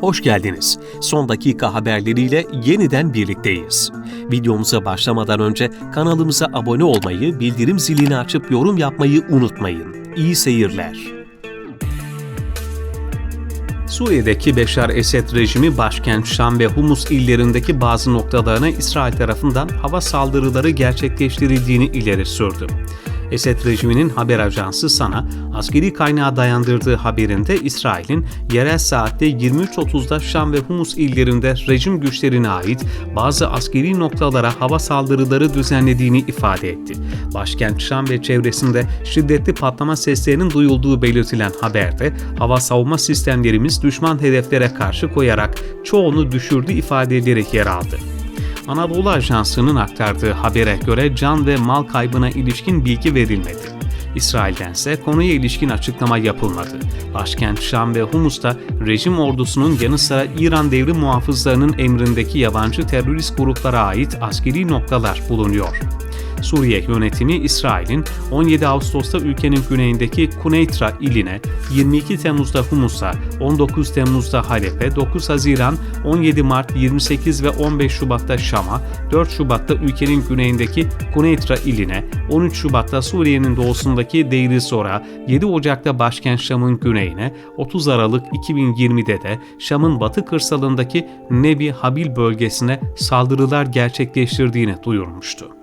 Hoş geldiniz. Son dakika haberleriyle yeniden birlikteyiz. Videomuza başlamadan önce kanalımıza abone olmayı, bildirim zilini açıp yorum yapmayı unutmayın. İyi seyirler. Suriye'deki Beşar Esed rejimi başkent Şam ve Humus illerindeki bazı noktalarına İsrail tarafından hava saldırıları gerçekleştirildiğini ileri sürdü. Esed rejiminin haber ajansı SANA, askeri kaynağa dayandırdığı haberinde İsrail'in yerel saatte 23.30'da Şam ve Humus illerinde rejim güçlerine ait bazı askeri noktalara hava saldırıları düzenlediğini ifade etti. Başkent Şam ve çevresinde şiddetli patlama seslerinin duyulduğu belirtilen haberde hava savunma sistemlerimiz düşman hedeflere karşı koyarak çoğunu düşürdü ifadeleri yer aldı. Anadolu Ajansı'nın aktardığı habere göre can ve mal kaybına ilişkin bilgi verilmedi. İsrail'den ise konuya ilişkin açıklama yapılmadı. Başkent Şam ve Humus'ta rejim ordusunun yanı sıra İran devrim muhafızlarının emrindeki yabancı terörist gruplara ait askeri noktalar bulunuyor. Suriye yönetimi İsrail'in 17 Ağustos'ta ülkenin güneyindeki Kuneytra iline, 22 Temmuz'da Humus'a, 19 Temmuz'da Halep'e, 9 Haziran, 17 Mart, 28 ve 15 Şubat'ta Şam'a, 4 Şubat'ta ülkenin güneyindeki Kuneytra iline, 13 Şubat'ta Suriye'nin doğusundaki Deir Zor'a, 7 Ocak'ta başkent Şam'ın güneyine, 30 Aralık 2020'de de Şam'ın batı kırsalındaki Nebi Habil bölgesine saldırılar gerçekleştirdiğini duyurmuştu.